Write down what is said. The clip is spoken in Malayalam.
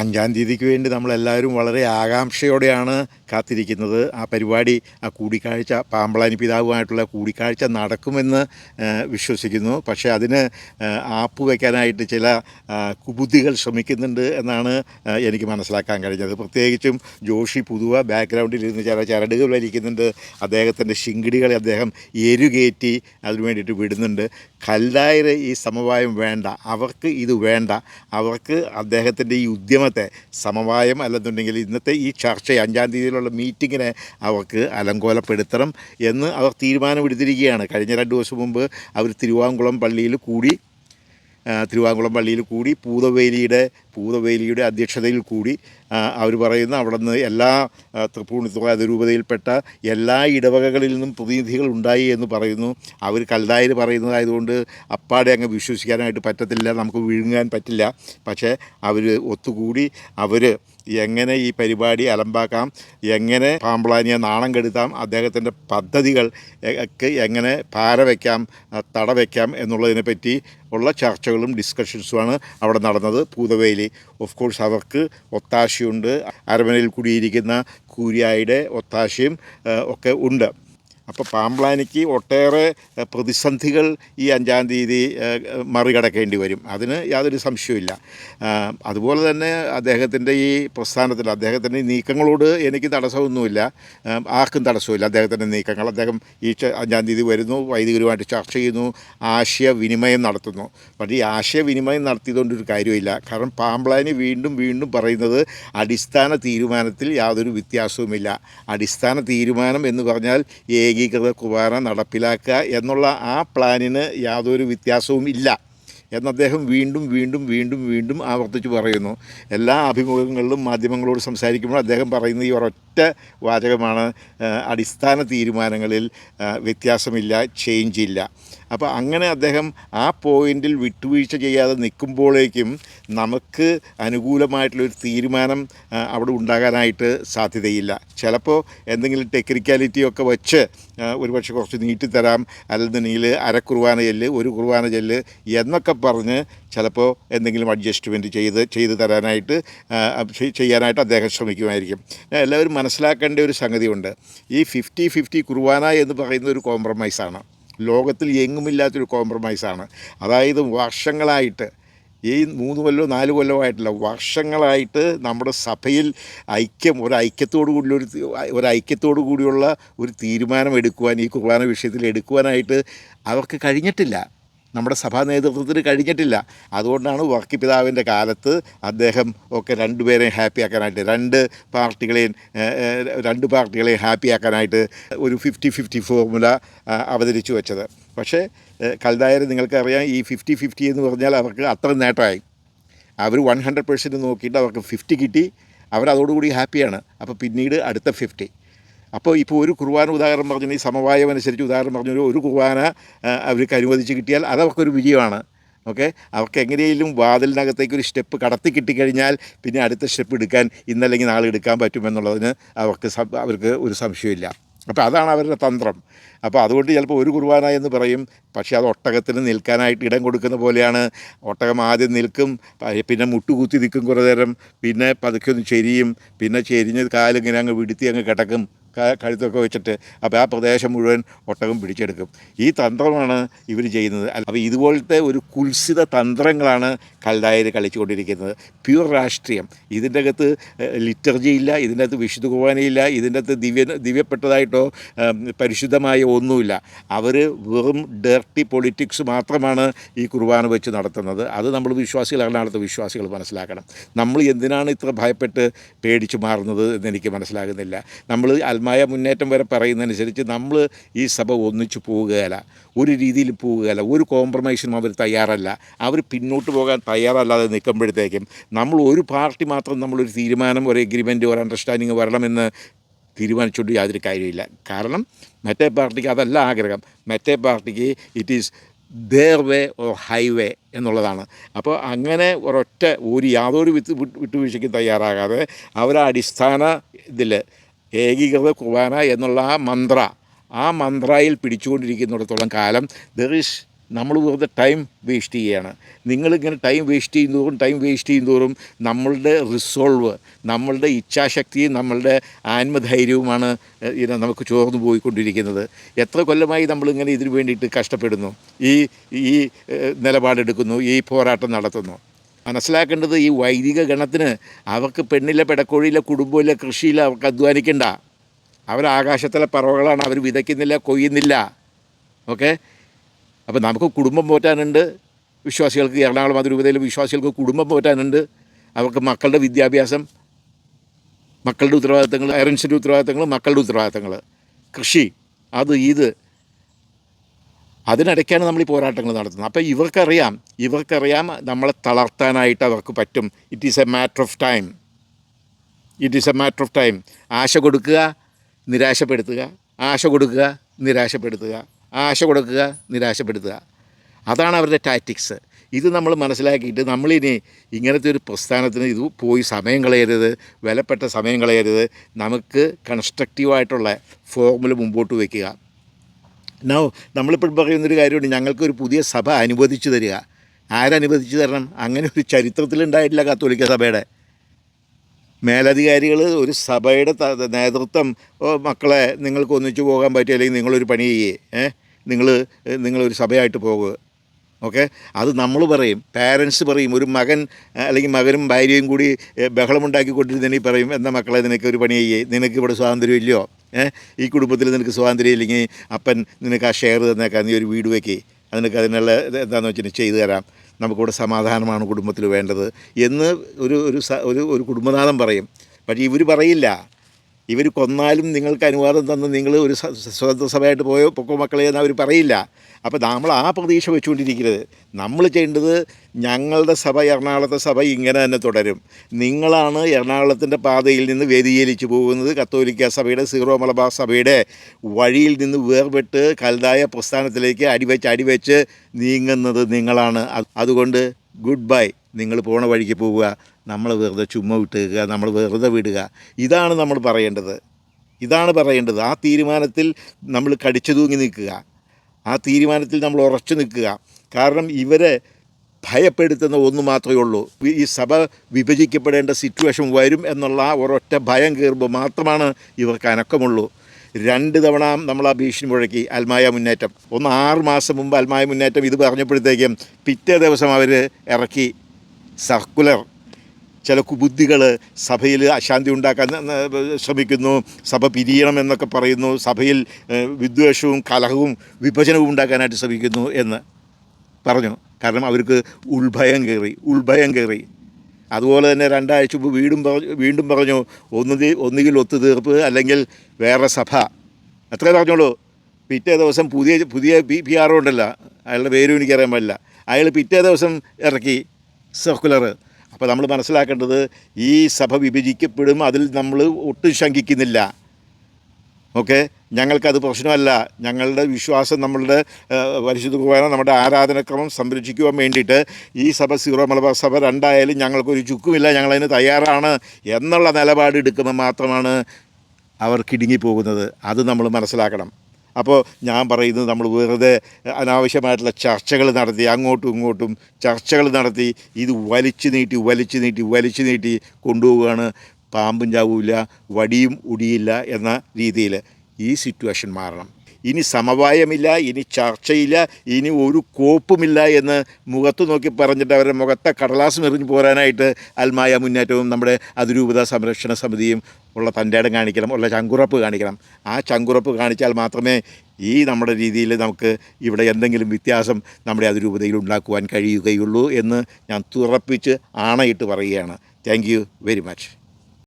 അഞ്ചാം തീയതിക്ക് വേണ്ടി നമ്മളെല്ലാവരും വളരെ ആകാംക്ഷയോടെയാണ് കാത്തിരിക്കുന്നത്. ആ പരിപാടി ആ കൂടിക്കാഴ്ച പാമ്പളാനി പിതാവുമായിട്ടുള്ള കൂടിക്കാഴ്ച നടക്കുമെന്ന് വിശ്വസിക്കുന്നു. പക്ഷേ അതിന് ആപ്പ് വയ്ക്കാനായിട്ട് ചില കുബുദ്ധികൾ ശ്രമിക്കുന്നുണ്ട് എന്നാണ് എനിക്ക് മനസ്സിലാക്കാൻ കഴിഞ്ഞത്. പ്രത്യേകിച്ചും ജോഷി പുതുവ ബാക്ക്ഗ്രൗണ്ടിൽ ഇരുന്ന് ചില ചരടുകൾ വലിക്കുന്നുണ്ട്. അദ്ദേഹത്തിന്റെ ശിങ്കിടികളെ അദ്ദേഹം എരുകേറ്റി അതിനു വേണ്ടിയിട്ട് വിടുന്നുണ്ട്. കല്ലായര് ഈ സമവായം വേണ്ട. അവർക്ക് ഇത് വേണ്ട. അവർക്ക് അദ്ദേഹത്തിന്റെ ഈ ഉദ്യമത്തെ സമവായം അല്ലെന്നുണ്ടെങ്കിൽ ഇന്നത്തെ ഈ ചർച്ച അഞ്ചാം തീയതിയിലുള്ള മീറ്റിങ്ങിനെ അവർക്ക് അലങ്കോലപ്പെടുത്തണം എന്ന് അവർ തീരുമാനമെടുത്തിരിക്കുകയാണ്. കഴിഞ്ഞ രണ്ട് ദിവസം മുമ്പ് അവർ തിരുവാങ്കുളം പള്ളിയിൽ കൂടി തിരുവാങ്കുളം പള്ളിയിൽ കൂടി പൂതവേലിയുടെ പൂതവേലിയുടെ അധ്യക്ഷതയിൽ കൂടി അവർ പറയുന്ന അവിടെ നിന്ന് എല്ലാ തൃപ്പൂണിത്തുറ അതിരൂപതയിൽപ്പെട്ട എല്ലാ ഇടവകകളിൽ നിന്നും പ്രതിനിധികൾ ഉണ്ടായി എന്ന് പറയുന്നു. അവർ കൽതായർ പറയുന്നതായതുകൊണ്ട് അപ്പാടെ അങ്ങ് വിശ്വസിക്കാനായിട്ട് പറ്റത്തില്ല നമുക്ക് വിഴുങ്ങാൻ പറ്റില്ല. പക്ഷേ അവർ ഒത്തുകൂടി അവർ എങ്ങനെ ഈ പരിപാടി അലമ്പാക്കാം എങ്ങനെ പാമ്പളാനിയെ നാണം കെടുത്താം അദ്ദേഹത്തിന്റെ പദ്ധതികൾ ഒക്കെ എങ്ങനെ പാര വയ്ക്കാം തട വയ്ക്കാം എന്നുള്ളതിനെ പറ്റി ഉള്ള ചർച്ചകളും ഡിസ്കഷൻസുമാണ് അവിടെ നടന്നത്. പൂതവേലി ഓഫ് കോഴ്സ് അവർക്ക് ഒത്താശയുണ്ട്. അരമനയിൽ കൂടിയിരിക്കുന്ന കൂരിയായുടെ ഒത്താശയും ഒക്കെ ഉണ്ട്. അപ്പോൾ പാമ്പ്ലാനിക്ക് ഒട്ടേറെ പ്രതിസന്ധികൾ ഈ അഞ്ചാം തീയതി മറികടക്കേണ്ടി വരും. അതിന് യാതൊരു സംശയവുമില്ല. അതുപോലെ തന്നെ അദ്ദേഹത്തിന്റെ ഈ പ്രസ്ഥാനത്തിൽ അദ്ദേഹത്തിന്റെ നീക്കങ്ങളോട് എനിക്ക് തടസ്സമൊന്നുമില്ല. ആർക്കും തടസ്സമില്ല അദ്ദേഹത്തിന്റെ നീക്കങ്ങൾ അദ്ദേഹം ഈ അഞ്ചാം തീയതി വരുന്നു വൈദികരുമായിട്ട് ചർച്ച ചെയ്യുന്നു ആശയവിനിമയം നടത്തുന്നു. പക്ഷേ ഈ ആശയവിനിമയം നടത്തിയതുകൊണ്ടൊരു കാര്യമില്ല. കാരണം പാമ്പ്ലാനി വീണ്ടും വീണ്ടും പറയുന്നത് അടിസ്ഥാന തീരുമാനത്തിൽ യാതൊരു വ്യത്യാസവുമില്ല. അടിസ്ഥാന തീരുമാനം എന്ന് പറഞ്ഞാൽ ഏകീകൃത കുർബാന നടപ്പിലാക്കുക എന്നുള്ള ആ പ്ലാനിന് യാതൊരു വ്യത്യാസവും ഇല്ല. എന്ന് അദ്ദേഹം വീണ്ടും വീണ്ടും വീണ്ടും വീണ്ടും ആവർത്തിച്ച് പറയുന്നു. എല്ലാ അഭിമുഖങ്ങളിലും മാധ്യമങ്ങളോട് സംസാരിക്കുമ്പോൾ അദ്ദേഹം പറയുന്ന ഈ ഒരൊറ്റ വാചകമാണ് അടിസ്ഥാന തീരുമാനങ്ങളിൽ വ്യത്യാസമില്ല ചേഞ്ച് ഇല്ല. അപ്പോൾ അങ്ങനെ അദ്ദേഹം ആ പോയിന്റിൽ വിട്ടുവീഴ്ച ചെയ്യാതെ നിൽക്കുമ്പോഴേക്കും നമുക്ക് അനുകൂലമായിട്ടുള്ളൊരു തീരുമാനം അവിടെ ഉണ്ടാകാനായിട്ട് സാധ്യതയില്ല. ചിലപ്പോൾ എന്തെങ്കിലും ടെക്നിക്കാലിറ്റിയൊക്കെ വെച്ച് ഒരുപക്ഷെ കുറച്ച് നീട്ടിത്തരാം അല്ലെന്നുണ്ടെങ്കിൽ അര കുർബാന ചെല്ല് ഒരു കുർബാന ചെല്ല് എന്നൊക്കെ പറഞ്ഞ് ചിലപ്പോൾ എന്തെങ്കിലും അഡ്ജസ്റ്റ്മെന്റ് ചെയ്ത് ചെയ്ത് തരാനായിട്ട് ചെയ്യാനായിട്ട് അദ്ദേഹം ശ്രമിക്കുമായിരിക്കും. എല്ലാവരും മനസ്സിലാക്കേണ്ട ഒരു സംഗതിയുണ്ട്. ഈ ഫിഫ്റ്റി ഫിഫ്റ്റി കുർബാന എന്ന് പറയുന്ന ഒരു കോംപ്രമൈസാണ് ലോകത്തിൽ എങ്ങുമില്ലാത്തൊരു കോംപ്രമൈസാണ്. അതായത് വർഷങ്ങളായിട്ട് ഈ മൂന്ന് കൊല്ലമോ നാല് കൊല്ലമോ ആയിട്ടില്ല വർഷങ്ങളായിട്ട് നമ്മുടെ സഭയിൽ ഐക്യം ഒരു ഐക്യത്തോടു കൂടിയുള്ള ഒരു കൂടിയുള്ള ഒരു തീരുമാനം എടുക്കുവാൻ ഈ കുർബാന വിഷയത്തിൽ എടുക്കുവാനായിട്ട് അവർക്ക് കഴിഞ്ഞിട്ടില്ല. നമ്മുടെ സഭാ നേതൃത്വത്തിന് കഴിഞ്ഞിട്ടില്ല. അതുകൊണ്ടാണ് വർക്കി പിതാവിന്റെ കാലത്ത് അദ്ദേഹം ഒക്കെ രണ്ടുപേരെയും ഹാപ്പിയാക്കാനായിട്ട് രണ്ട് പാർട്ടികളെയും രണ്ട് പാർട്ടികളെയും ഹാപ്പിയാക്കാനായിട്ട് ഒരു ഫിഫ്റ്റി ഫിഫ്റ്റി ഫോർമുല അവതരിച്ചു വെച്ചത്. പക്ഷേ കൽദായർ നിങ്ങൾക്കറിയാം ഈ ഫിഫ്റ്റി ഫിഫ്റ്റി എന്ന് പറഞ്ഞാൽ അവർക്ക് അത്ര നേട്ടമായി. അവർ വൺ ഹൺഡ്രഡ് പെർസെന്റ് നോക്കിയിട്ട് അവർക്ക് ഫിഫ്റ്റി കിട്ടി. അവരതോടുകൂടി ഹാപ്പിയാണ്. അപ്പോൾ പിന്നീട് അടുത്ത ഫിഫ്റ്റി. അപ്പോൾ ഇപ്പോൾ ഒരു കുർബാന ഉദാഹരണം പറഞ്ഞു ഈ സമവായം അനുസരിച്ച് ഉദാഹരണം പറഞ്ഞു ഒരു- ഒരു കുർബാന അവർക്ക് അനുവദിച്ച് കിട്ടിയാൽ അത് അവർക്കൊരു വിജയമാണ്. ഓക്കെ? അവർക്ക് എങ്ങനെയെങ്കിലും വാതിലിനകത്തേക്ക് ഒരു സ്റ്റെപ്പ് കടത്തി കിട്ടിക്കഴിഞ്ഞാൽ പിന്നെ അടുത്ത സ്റ്റെപ്പ് എടുക്കാൻ ഇന്നല്ലെങ്കിൽ നാളെ എടുക്കാൻ പറ്റുമെന്നുള്ളതിന് അവർക്ക് അവർക്ക് ഒരു സംശയമില്ല. അപ്പോൾ അതാണ് അവരുടെ തന്ത്രം. അപ്പോൾ അതുകൊണ്ട് ചിലപ്പോൾ ഒരു കുർബാന എന്ന് പറയും പക്ഷേ അത് ഒട്ടകത്തിന് നിൽക്കാനായിട്ട് ഇടം കൊടുക്കുന്ന പോലെയാണ്. ഒട്ടകം ആദ്യം നിൽക്കും പിന്നെ മുട്ടുകുത്തി നിൽക്കും കുറേ നേരം പിന്നെ പതുക്കെ ഒന്ന് ചെരിയും പിന്നെ ചെരിഞ്ഞ് കാലിങ്ങനെ അങ്ങ് വിടുത്തി അങ്ങ് കിടക്കും. കഴുത്തൊക്കെ വെച്ചിട്ട് അപ്പോൾ ആ പ്രദേശം മുഴുവൻ ഒട്ടകം പിടിച്ചെടുക്കും. ഈ തന്ത്രമാണ് ഇവർ ചെയ്യുന്നത്. അപ്പോൾ ഇതുപോലത്തെ ഒരു കുൽസിത തന്ത്രങ്ങളാണ് കൽതായർ കളിച്ചുകൊണ്ടിരിക്കുന്നത്. പ്യൂർ രാഷ്ട്രീയം. ഇതിന്റെ അകത്ത് ലിറ്റർജി ഇല്ല ഇതിന്റെ അകത്ത് വിശുദ്ധ കുർബാനയില്ല ഇതിന്റെ അകത്ത് ദിവ്യ ദിവ്യപ്പെട്ടതായിട്ടോ പരിശുദ്ധമായ ഒന്നുമില്ല. അവർ വെറും ഡേർട്ടി പൊളിറ്റിക്സ് മാത്രമാണ് ഈ കുർബാന വെച്ച് നടത്തുന്നത്. അത് നമ്മൾ വിശ്വാസികളാണ് അടുത്ത വിശ്വാസികൾ മനസ്സിലാക്കണം. നമ്മൾ എന്തിനാണ് ഇത്ര ഭയപ്പെട്ട് പേടിച്ചു മാറുന്നത് എന്ന് എനിക്ക് മനസ്സിലാകുന്നില്ല. നമ്മൾ അൽമായ മുന്നേറ്റം വരെ പറയുന്നതനുസരിച്ച് നമ്മൾ ഈ സഭ ഒന്നിച്ചു പോവുകയല്ല ഒരു രീതിയിൽ പോവുകയല്ല ഒരു കോംപ്രമൈസിനും അവർ തയ്യാറല്ല. അവർ പിന്നോട്ട് പോകാൻ തയ്യാറല്ലാതെ നിൽക്കുമ്പോഴത്തേക്കും നമ്മൾ ഒരു പാർട്ടി മാത്രം നമ്മളൊരു തീരുമാനം ഒരു എഗ്രിമെന്റ് ഒരു അണ്ടർസ്റ്റാൻഡിങ് വരണമെന്ന് തീരുമാനിച്ചുകൊണ്ട് യാതൊരു കാര്യമില്ല കാരണം മറ്റേ പാർട്ടിക്ക് അതല്ല ആഗ്രഹം. മറ്റേ പാർട്ടിക്ക് it is their way or highway എന്നുള്ളതാണ്. അപ്പോൾ അങ്ങനെ ഒരൊറ്റ ഒരു യാതൊരു വിത്ത് വിട്ട് വിട്ടുവീഴ്ചയ്ക്കും തയ്യാറാകാതെ അവർ അടിസ്ഥാന ഇതിൽ ഏകീകൃത കുർബാന എന്നുള്ള ആ മന്ത്ര ആ മന്ത്രയിൽ പിടിച്ചുകൊണ്ടിരിക്കുന്നിടത്തോളം കാലം ദർ ഈസ് നമ്മൾ വെറുതെ ടൈം വേസ്റ്റ് ചെയ്യുകയാണ് നിങ്ങളിങ്ങനെ ടൈം വേസ്റ്റ് ചെയ്യുന്നതോറും ടൈം വേസ്റ്റ് ചെയ്യുന്നതോറും നമ്മളുടെ റിസോൾവ് നമ്മളുടെ ഇച്ഛാശക്തിയും നമ്മളുടെ ആത്മധൈര്യവുമാണ് ഇതിനെ ഇത് നമുക്ക് ചോർന്നു പോയിക്കൊണ്ടിരിക്കുന്നത്. എത്ര കൊല്ലമായി നമ്മളിങ്ങനെ ഇതിനു വേണ്ടിയിട്ട് കഷ്ടപ്പെടുന്നു. ഈ ഈ നിലപാടെടുക്കുന്നു ഈ പോരാട്ടം നടത്തുന്നു. മനസ്സിലാക്കേണ്ടത് ഈ വൈദിക ഗണത്തിന് അവർക്ക് പെണ്ണിലെ പെടക്കോഴിയിലെ കുടുംബമില്ല കൃഷിയില്ല അവർക്ക് അധ്വാനിക്കണ്ട. അവർ ആകാശത്തിലെ പറവകളാണ് അവർ വിതയ്ക്കുന്നില്ല കൊയ്യുന്നില്ല. ഓക്കെ? അപ്പോൾ നമുക്ക് കുടുംബം പോറ്റാനുണ്ട്. വിശ്വാസികൾക്ക് എറണാകുളം അതിരൂപതയിലെ വിശ്വാസികൾക്ക് കുടുംബം പോറ്റാനുണ്ട്. അവർക്ക് മക്കളുടെ വിദ്യാഭ്യാസം മക്കളുടെ ഉത്തരവാദിത്തങ്ങൾ പേരൻസിന്റെ ഉത്തരവാദിത്തങ്ങൾ മക്കളുടെ ഉത്തരവാദിത്തങ്ങൾ കൃഷി അത് ഇത്. അതിനിടയ്ക്കാണ് നമ്മൾ ഈ പോരാട്ടങ്ങൾ നടത്തുന്നത്. അപ്പോൾ ഇവർക്കറിയാം ഇവർക്കറിയാം നമ്മളെ തളർത്താനായിട്ട് അവർക്ക് പറ്റും. It is a matter of time it is a matter of time ആശ കൊടുക്കുക നിരാശപ്പെടുത്തുക. ആശ കൊടുക്കുക നിരാശപ്പെടുത്തുക. ആശ കൊടുക്കുക നിരാശപ്പെടുത്തുക. അതാണ് അവരുടെ ടാറ്റിക്സ് ഇത് നമ്മൾ മനസ്സിലാക്കിയിട്ട് നമ്മളിനി ഇങ്ങനത്തെ ഒരു പ്രസ്ഥാനത്തിന് ഇത് പോയി സമയം കളയരുത് വിലപ്പെട്ട സമയം കളയരുത്. നമുക്ക് കൺസ്ട്രക്റ്റീവായിട്ടുള്ള ഫോർമുല മുമ്പോട്ട് വയ്ക്കുക നോ നമ്മളിപ്പോൾ പറയുന്നൊരു കാര്യമുണ്ട് ഞങ്ങൾക്കൊരു പുതിയ സഭ അനുവദിച്ചു തരിക. ആരനുവദിച്ചു തരണം? അങ്ങനെ ഒരു ചരിത്രത്തിലുണ്ടായിട്ടില്ല കത്തോലിക്ക സഭയുടെ. മേലധികാരികൾ ഒരു സഭയുടെ നേതൃത്വം മക്കളെ നിങ്ങൾക്ക് ഒന്നിച്ചു പോകാൻ പറ്റുക അല്ലെങ്കിൽ നിങ്ങളൊരു പണി ചെയ്യേ നിങ്ങൾ നിങ്ങളൊരു സഭയായിട്ട് പോകുക ഓക്കെ? അത് നമ്മൾ പറയും. പാരൻസ് പറയും. ഒരു മകൻ അല്ലെങ്കിൽ മകനും ഭാര്യയും കൂടി ബഹളമുണ്ടാക്കിക്കൊണ്ടിരുന്നെങ്കിൽ പറയും എന്താ മക്കളെ നിനക്ക് ഒരു പണി ചെയ്യേ നിനക്ക് ഇവിടെ സ്വാതന്ത്ര്യം ഇല്ലയോ? ഈ കുടുംബത്തിൽ നിനക്ക് സ്വാതന്ത്ര്യം ഇല്ലെങ്കിൽ അപ്പൻ നിനക്ക് ആ ഷെയർ തന്നേക്കാം. നീ ഒരു വീട് വെക്കേ. അതിനൊക്കെ അതിനുള്ള എന്താണെന്ന് വെച്ചാൽ ചെയ്തു തരാം. നമുക്കിവിടെ സമാധാനമാണ് കുടുംബത്തിൽ വേണ്ടത്. എന്ന് ഒരു ഒരു ഒരു കുടുംബനാഥം പറയും. പക്ഷേ ഇവർ പറയില്ല. ഇവർ കൊന്നാലും നിങ്ങൾക്ക് അനുവാദം തന്ന് നിങ്ങൾ ഒരു സ്വതന്ത്ര സഭയായിട്ട് പോയോ പൊക്കോ മക്കളെ എന്ന് അവർ പറയില്ല. അപ്പോൾ നമ്മൾ ആ പ്രതീക്ഷ വെച്ചുകൊണ്ടിരിക്കരുത് നമ്മൾ ചെയ്യേണ്ടത് ഞങ്ങളുടെ സഭ എറണാകുളത്തെ സഭ ഇങ്ങനെ തന്നെ തുടരും. നിങ്ങളാണ് എറണാകുളത്തിന്റെ പാതയിൽ നിന്ന് വ്യതിചലിച്ചു പോകുന്നത്. കത്തോലിക്ക സഭയുടെ സീറോ മലബാർ സഭയുടെ വഴിയിൽ നിന്ന് വേർപെട്ട് കൽതായ പ്രസ്ഥാനത്തിലേക്ക് അടിവെച്ച് അടിവെച്ച് നീങ്ങുന്നത് നിങ്ങളാണ്. അതുകൊണ്ട് ഗുഡ് ബൈ. നിങ്ങൾ പോണ വഴിക്ക് പോവുക. നമ്മൾ വെറുതെ ചുമ്മാ വിട്ടുക നമ്മൾ വെറുതെ വിടുക. ഇതാണ് നമ്മൾ പറയേണ്ടത്. ഇതാണ് പറയേണ്ടത്. ആ തീരുമാനത്തിൽ നമ്മൾ കടിച്ചു തൂങ്ങി നിൽക്കുക. ആ തീരുമാനത്തിൽ നമ്മൾ ഉറച്ചു നിൽക്കുക. കാരണം ഇവരെ ഭയപ്പെടുത്തുന്ന ഒന്ന് മാത്രമേ ഉള്ളൂ. ഈ സഭ വിഭജിക്കപ്പെടേണ്ട സിറ്റുവേഷൻ വരും എന്നുള്ള ആ ഒരൊറ്റ ഭയം കയറുമ്പോൾ മാത്രമാണ് ഇവർക്ക് അനക്കമുള്ളൂ. രണ്ട് തവണ നമ്മൾ ആ ഭീഷണി മുഴക്കി. അൽമായ മുന്നേറ്റം. ഒന്ന് ആറ് മാസം മുമ്പ് അൽമായ മുന്നേറ്റം ഇത് പറഞ്ഞപ്പോഴത്തേക്കും പിറ്റേ ദിവസം അവർ ഇറക്കി. സർക്കുലർ. ചില കുബുദ്ധികൾ സഭയിൽ അശാന്തി ഉണ്ടാക്കാൻ ശ്രമിക്കുന്നു സഭ പിരിയണം എന്നൊക്കെ പറയുന്നു സഭയിൽ വിദ്വേഷവും കലഹവും വിഭജനവും ഉണ്ടാക്കാനായിട്ട് ശ്രമിക്കുന്നു എന്ന് പറഞ്ഞു. കാരണം അവർക്ക് ഉൾഭയം കയറി ഉൾഭയം കയറി. അതുപോലെ തന്നെ രണ്ടാഴ്ച മുമ്പ് വീണ്ടും പറഞ്ഞു വീണ്ടും പറഞ്ഞു ഒന്നുകിൽ ഒന്നുകിൽ ഒത്തുതീർപ്പ് അല്ലെങ്കിൽ വേറെ സഭ. അത്രേ പറഞ്ഞോളൂ. പിറ്റേ ദിവസം പുതിയ പുതിയ പി പി ആർ ഉണ്ടല്ലോ. അയാളുടെ പേരും എനിക്കറിയാൻ പാടില്ല. അയാൾ പിറ്റേ ദിവസം ഇറക്കി സർക്കുലർ അപ്പോൾ നമ്മൾ മനസ്സിലാക്കേണ്ടത് ഈ സഭ വിഭജിക്കപ്പെടും അതിൽ നമ്മൾ ഒട്ടും ശങ്കിക്കുന്നില്ല. ഓക്കെ? ഞങ്ങൾക്കത് പ്രശ്നമല്ല. ഞങ്ങളുടെ വിശ്വാസം നമ്മളുടെ പരിശുദ്ധ കുർബാന നമ്മുടെ ആരാധനക്രമം സംരക്ഷിക്കുവാൻ വേണ്ടിയിട്ട് ഈ സഭ സീറോ മലബാർ സഭ രണ്ടായാലും ഞങ്ങൾക്കൊരു ചുക്കുമില്ല ഞങ്ങളതിന് തയ്യാറാണ് എന്നുള്ള നിലപാട് എടുക്കുമ്പോൾ മാത്രമാണ് അവർ കിടുങ്ങിപ്പോകുന്നത്. അത് നമ്മൾ മനസ്സിലാക്കണം. അപ്പോൾ ഞാൻ പറയുന്നത് നമ്മൾ വെറുതെ അനാവശ്യമായിട്ടുള്ള ചർച്ചകൾ നടത്തി അങ്ങോട്ടും ഇങ്ങോട്ടും ചർച്ചകൾ നടത്തി ഇത് വലിച്ചു നീട്ടി വലിച്ചു നീട്ടി വലിച്ചു നീട്ടി കൊണ്ടുപോവുകയാണ്. പാമ്പും ചാവില്ല വടിയും ഒടിയില്ല എന്ന രീതിയിൽ ഈ സിറ്റുവേഷൻ മാറണം. ഇനി സമവായമില്ല ഇനി ചർച്ചയില്ല ഇനി ഒരു കോപ്പുമില്ല എന്ന് മുഖത്ത് നോക്കി പറഞ്ഞിട്ട് അവരുടെ മുഖത്തെ കടലാസം എറിഞ്ഞു പോരാനായിട്ട് അൽമായ മുന്നേറ്റവും നമ്മുടെ അതിരൂപത സംരക്ഷണ സമിതിയും ഉള്ള തന്റെടം കാണിക്കണം ഉള്ള ചങ്കുറപ്പ് കാണിക്കണം. ആ ചങ്കുറപ്പ് കാണിച്ചാൽ മാത്രമേ ഈ നമ്മുടെ രീതിയിൽ നമുക്ക് ഇവിടെ എന്തെങ്കിലും വ്യത്യാസം നമ്മുടെ അതിരൂപതയിൽ ഉണ്ടാക്കുവാൻ കഴിയുകയുള്ളൂ എന്ന് ഞാൻ തുറപ്പിച്ച് ആണയിട്ട് പറയുകയാണ്. Thank very much